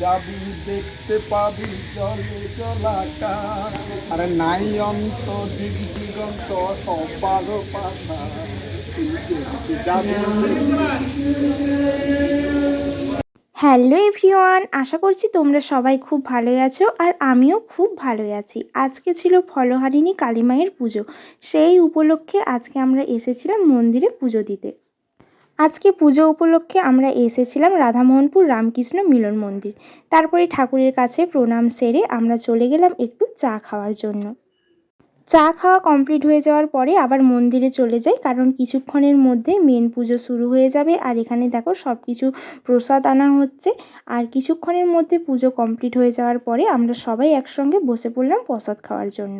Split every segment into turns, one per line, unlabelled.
যাবি দেখতে পাবি জলে জলাকার আরে নাই অন্ত দিগন্ত পাতা যাবি
হ্যালো এভরিওয়ান, আশা করছি তোমরা সবাই খুব ভালোই আছো আর আমিও খুব ভালোই আছি। আজকে ছিল ফলহারিণী কালীমায়ের পুজো। সেই উপলক্ষে আজকে আমরা এসেছিলাম মন্দিরে পুজো দিতে। আজকে পুজো উপলক্ষে আমরা এসেছিলাম রাধামোহনপুর রামকৃষ্ণ মিলন মন্দির। তারপরে ঠাকুরের কাছে প্রণাম সেরে আমরা চলে গেলাম একটু চা খাওয়ার জন্য। চা খাওয়া কমপ্লিট হয়ে যাওয়ার পরে আবার মন্দিরে চলে যাই, কারণ কিছুক্ষণের মধ্যে মেন পুজো শুরু হয়ে যাবে আর এখানে দেখো সব কিছু প্রসাদ আনা হচ্ছে। আর কিছুক্ষণের মধ্যে পুজো কমপ্লিট হয়ে যাওয়ার পরে আমরা সবাই একসঙ্গে বসে পড়লাম প্রসাদ খাওয়ার জন্য।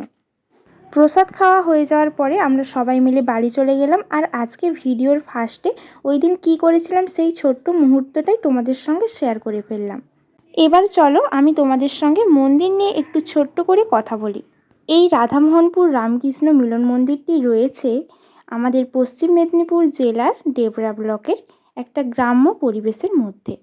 প্রসাদ খাওয়া হয়ে যাওয়ার পরে আমরা সবাই মিলে বাড়ি চলে গেলাম। আর আজকে ভিডিওর ফার্স্টে ওই দিন কী করেছিলাম সেই ছোট্ট মুহূর্তটাই তোমাদের সঙ্গে শেয়ার করে ফেললাম। এবার চলো আমি তোমাদের সঙ্গে মন্দির নিয়ে একটু ছোট্ট করে কথা বলি। এই রাধামোহনপুর রামকৃষ্ণ মিলন মন্দিরটি রয়েছে আমাদের পশ্চিম মেদিনীপুর জেলার ডেবরা ব্লকের একটা গ্রাম্য পরিবেশের মধ্যে।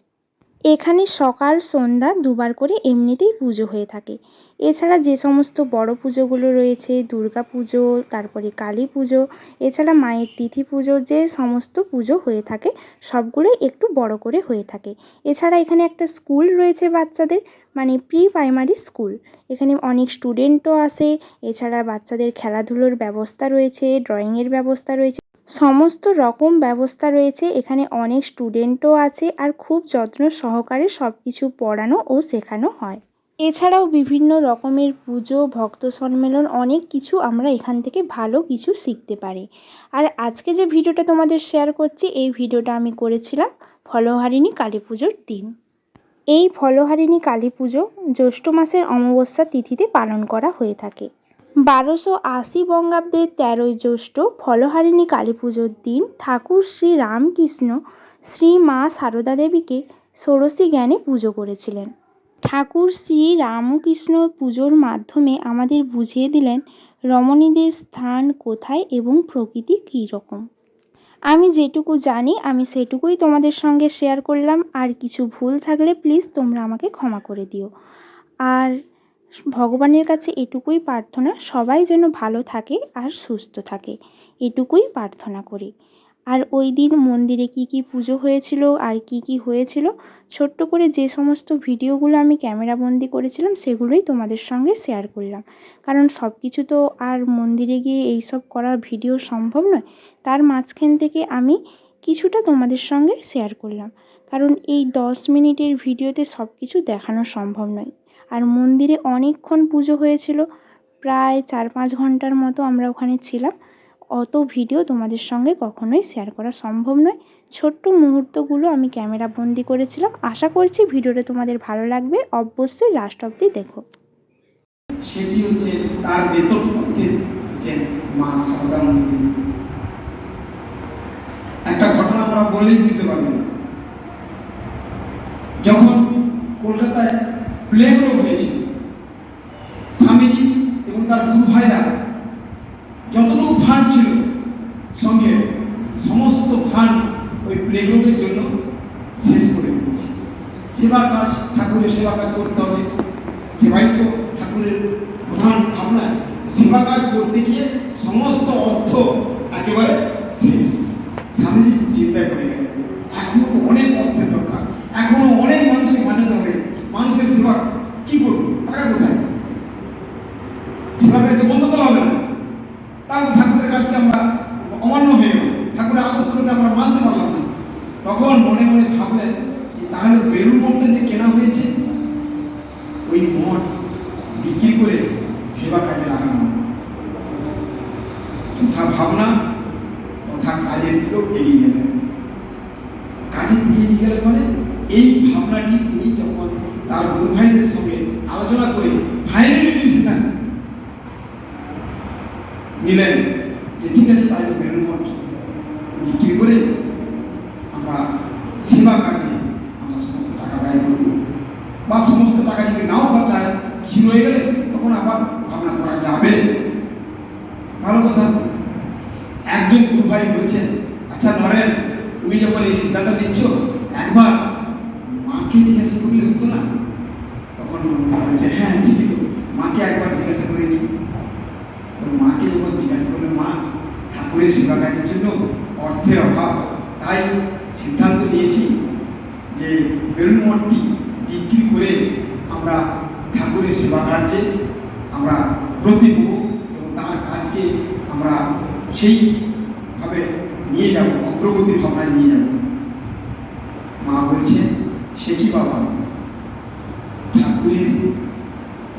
এখানে সকাল, সন্ধ্যা দুবার করে এমনিতেই পুজো হয়ে থাকে। এছাড়া যে সমস্ত বড় পুজোগুলো রয়েছে, দুর্গা পুজো, তারপরে কালী পুজো, এছাড়া মায়ের তিথি পুজো, যে সমস্ত পুজো হয়ে থাকে, সবগুলোই একটু বড় করে হয়ে থাকে। এছাড়া এখানে একটা স্কুল রয়েছে বাচ্চাদের মানে প্রি প্রাইমারি স্কুল। এখানে অনেক স্টুডেন্টও আসে, এছাড়া বাচ্চাদের খেলাধুলোর ব্যবস্থা রয়েছে, ড্রয়িংয়ের ব্যবস্থা রয়েছে। সমস্ত রকম ব্যবস্থা রয়েছে। এখানে অনেক স্টুডেন্টও আছে আর খুব যত্ন সহকারে সব কিছু পড়ানো ও শেখানো হয়। এছাড়াও বিভিন্ন রকমের পুজো, ভক্ত সম্মেলন, অনেক কিছু আমরা এখান থেকে ভালো কিছু শিখতে পারি। আর আজকে যে ভিডিওটা তোমাদের শেয়ার করছি, এই ভিডিওটা আমি করেছিলাম ফলহারিণী কালী পুজোর দিন। এই ফলহারিণী কালী পুজো জ্যৈষ্ঠ মাসের অমাবস্যা তিথিতে পালন করা হয়ে থাকে। বারোশো আশি বঙ্গাব্দের তেরোই জ্যৈষ্ঠ ফলহারিণী কালী পুজোর দিন ঠাকুর শ্রী রামকৃষ্ণ শ্রী মা সারদা দেবীকে ষোড়শী জ্ঞানে পুজো করেছিলেন। ঠাকুর শ্রী রামকৃষ্ণ পুজোর মাধ্যমে আমাদের বুঝিয়ে দিলেন রমণীদের স্থান কোথায় এবং প্রকৃতি কী রকম আমি যেটুকু জানি, আমি সেটুকুই তোমাদের সঙ্গে শেয়ার করলাম। আর কিছু ভুল থাকলে প্লিজ তোমরা আমাকে ক্ষমা করে দিও। আর ভগবানের কাছে এটুকুই প্রার্থনা, সবাই যেন ভালো থাকে আর সুস্থ থাকে, এটুকুই প্রার্থনা করি। আর ওই দিন মন্দিরে কি কি পুজো হয়েছিল, আর কি কি হয়েছিল, ছোট্ট করে যে সমস্ত ভিডিওগুলো আমি ক্যামেরাবন্দি করেছিলাম, সেগুলোই তোমাদের সঙ্গে শেয়ার করলাম। কারণ সব কিছু তো আর মন্দিরে গিয়ে এই সব করার ভিডিও সম্ভব নয়, তার মাঝখান থেকে আমি কিছুটা তোমাদের সঙ্গে শেয়ার করলাম। কারণ এই দশ মিনিটের ভিডিওতে সব কিছু দেখানো সম্ভব নয়। আর মন্দিরে অনেকক্ষণ পুজো হয়েছিল। প্রায় চার পাঁচ ঘণ্টার মতো আমরা ওখানে ছিলাম। অত ভিডিও তোমাদের সঙ্গে কখনোই শেয়ার করা সম্ভব নয়। ছোট্ট মুহূর্তগুলো আমি ক্যামেরা বন্দি করেছিলাম। আশা করছি ভিডিওটা তোমাদের ভালো লাগবে। অবশ্যই লাস্ট অবধি দেখো।
সেটি হচ্ছে তার বেতন যে মা একটা ঘটনা আমরা বললেই বুঝতে পারবেন। যখন কলকাতায় প্লেগ রোগ হয়েছিল স্বামীজি এবং তার গুরু ভাইরা যতটুকু ফান্ড ছিল সঙ্গে সমস্ত ফান্ড ওই প্লেগ রোগের জন্য শেষ করে দিয়েছে সেবা ঠাকুরের সেবা কাজ করতে হবে। সেবাই তো ঠাকুরের প্রধান ভাবনা। সেবা কাজ করতে গিয়ে সমস্ত অর্থ একেবারে শেষ। স্বামীজি খুব চিন্তায় পড়ে গেল এখনও তো অনেক অর্থের দরকার। এখনও অনেক মানুষকে বাঁচাতে হবে মানুষের সেবা কি করব? টাকা কোথায়? সেবা কাজকে বন্ধ করা হবে না। তাহলে ঠাকুরের কাজকে আমরা অমান্য হয়ে গেল ঠাকুরের আদর্শকে আমরা মানতে পারলাম না। তখন মনে মনে ভাবলেন তাহলে বেলুর মঠটা যে কেনা হয়েছে, ওই মঠ বিক্রি করে সেবা কাজে লাগানো। তথা ভাবনা, তথা কাজের দিকেও এগিয়ে গেলেন কাজের দিকে এগিয়ে গেলেন মানে এই ভাবনাটি তিনি যখন তার গুরু ভাইদের সঙ্গে আলোচনা করে ফাইনালি ডিসিশন নিলেন যে ঠিক আছে তাই বেলুন মঠ বিক্রি করে আমরা সেবা কাজে আমরা সমস্ত টাকা ব্যয় করব বা সমস্ত টাকা যদি নাও খরচা হয় কিছু রয়ে গেলে তখন আবার ভাবনা করা যাবে ভালো কথা একজন গুরু ভাই বলছেন আচ্ছা নরেন তুমি যখন এই সিদ্ধান্ত নিচ্ছ একবার মাকে যে জিজ্ঞাসা করলে হতো না তখন বলছে হ্যাঁ ঠিকই তো মাকে একবার জিজ্ঞাসা করে নি তো মাকে যখন জিজ্ঞাসা করলে মা ঠাকুরের সেবা কাজের জন্য অর্থের অভাব। তাই সিদ্ধান্ত নিয়েছি যে বেলুন মঠটি বিক্রি করে আমরা ঠাকুরের সেবা কার্যে আমরা ব্রতী হব এবং তার কাজকে আমরা সেইভাবে নিয়ে যাব, অগ্রগতির ভাবনায় নিয়ে যাব। মা বলছে, সে কি বাবা? ঠাকুরের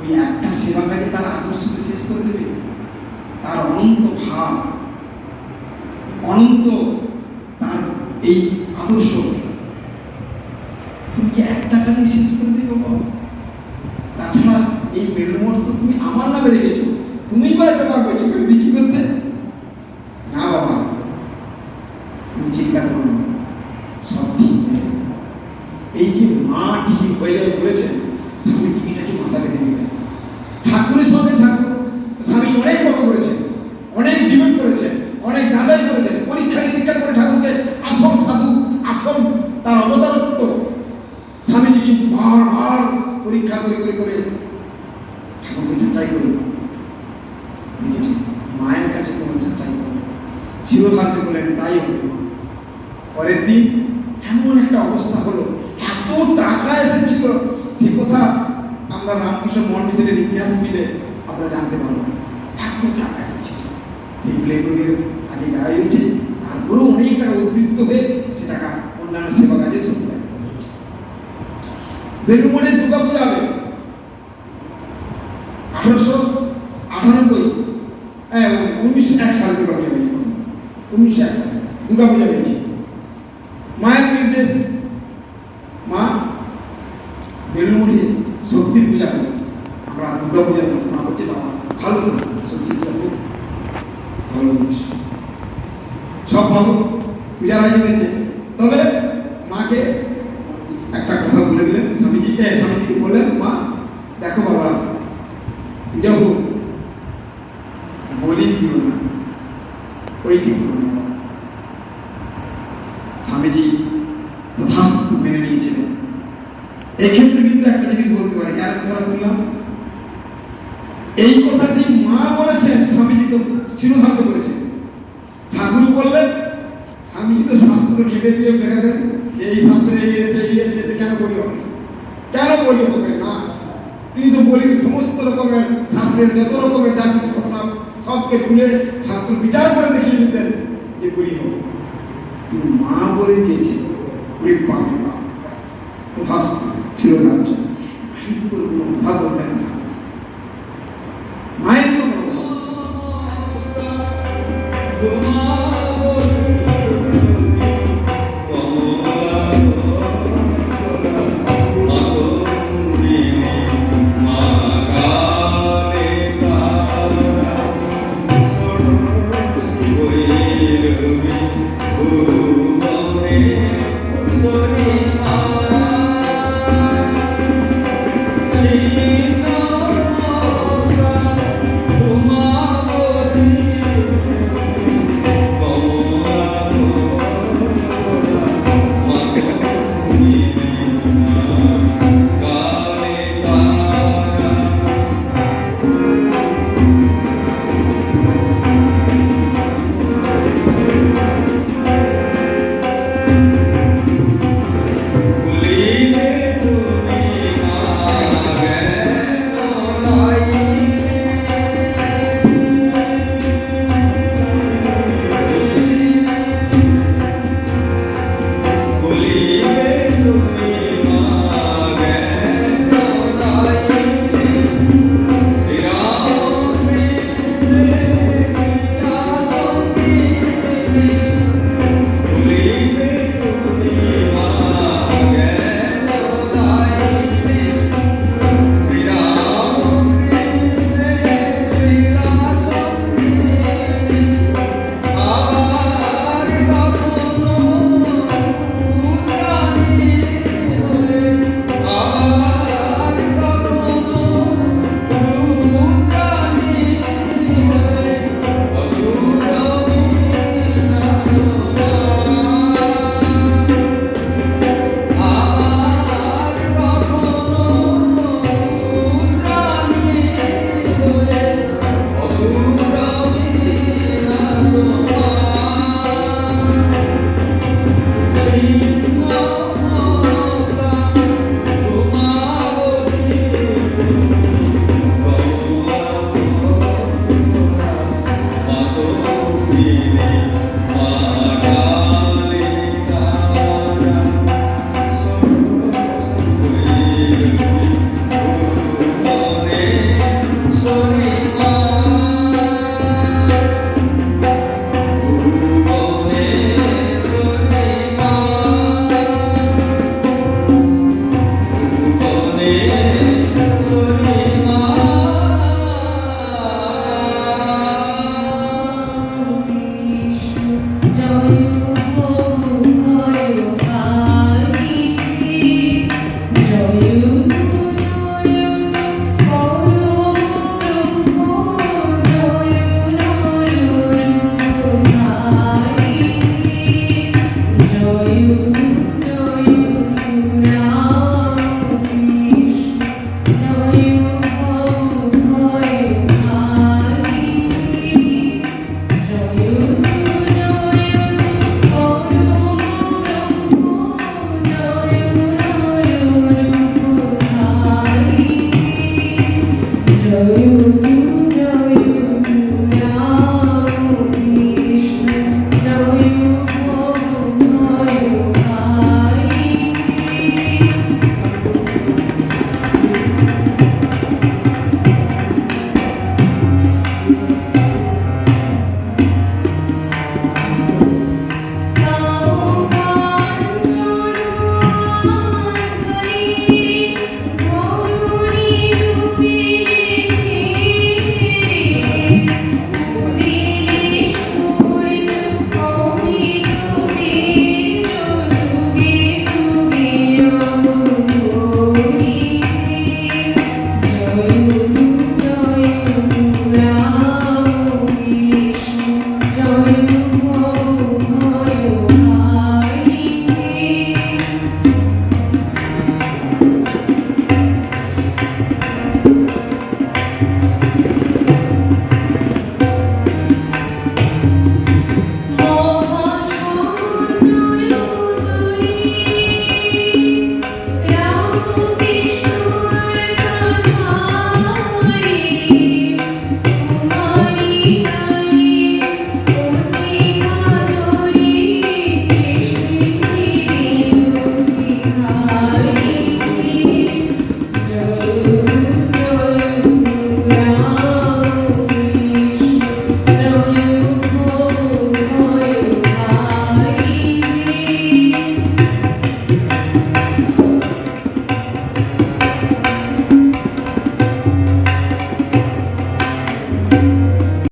ওই একটা সেবা কাজে তার আদর্শকে শেষ করে দেবে। তার অনন্ত ভাব, অনন্ত তার এই আদর্শ, তুমি কি একটা কাজে শেষ করে দেবে তাছাড়া এই বেলুমঠ তো তুমি আমার নামে রেখেছো। তুমি বা এটা পারবে কি করে বিক্রি করতে না বাবা তুমি চিন্তা করো না সব ঠিক হয়ে যাবে। এই যে মা ঠিক হয়ে যাবে বলেছেন স্বামীজি এটাকে মাথা পেতে নেবেন ঠাকুরের সঙ্গে ঠাকুর স্বামী অনেক তর্ক করেছেন অনেক ডিবেট করেছেন অনেক যাচাই করেছেন পরীক্ষা নিরীক্ষা করে ঠাকুরকে আসল সাধু আসল তার অবতারত্ব স্বামীজি কিন্তু বারবার পরীক্ষা করে করে করে ঠাকুরকে যাচাই করে দেখেছেন মায়ের কাছে কোনো যাচাই করে শিরোধার্য তাই পরের দিন এমন একটা অবস্থা হলো, এত টাকা এসেছিল, সে কথা আমরা রামকৃষ্ণ মিশনের ইতিহাস মিলে আমরা জানতে পারব এত টাকা এসেছিল। সেই প্লেগুলির আগে গায়ে হয়েছে, তারপরেও অনেক টাকা উদ্বৃত্ত হয়ে সে টাকা অন্যান্য সেবা কাজে করেছে বেলুমনে দুর্গা পূজা হবে আঠারোশো আটানব্বই হ্যাঁ উনিশশো এক সালে দুর্গা পূজা উনিশশো এক সালে। দুর্গা পূজা হয়েছে মায়ের নির্দেশ, মা বেলুমুড়ি শক্তির পূজা করি। আমরা দুর্গা পূজা করি মা বলছে বাবা ভালো শক্তির পূজা করি। ভালো জিনিস। সব ভালো পূজার আয়োজন হয়েছে তবে মাকে একটা কথা বলে দিলেন স্বামীজি এ স্বামীজিকে বললেন মা দেখো বাবা পূজা হোক বলি দিও না ওইটি করো না বাবা। স্বামীজি তথাস্তু মেনে নিয়েছিলেন একটা জিনিস বলতে পারি কার কথা তুললাম এই কথাটি মা বলেছেন, স্বামীজি তো শিরোধার্য করেছেন। ঠাকুর বললেন স্বামীজি তো শাস্ত্র ঘেটে দিয়ে দেখা দেন। এই শাস্ত্রে এই আছে, এই এই কেন বলি হবে কেন বলি হবে না। তিনি তো বলি সমস্ত রকমের শাস্ত্রের যত রকমের যা ঘটনা, সবকে তুলে শাস্ত্র বিচার করে দেখিয়ে দিতেন যে বলি হবে মা বলে দিয়েছে রে বাপ তথাস্তু, শিরোধার্য। বলতেন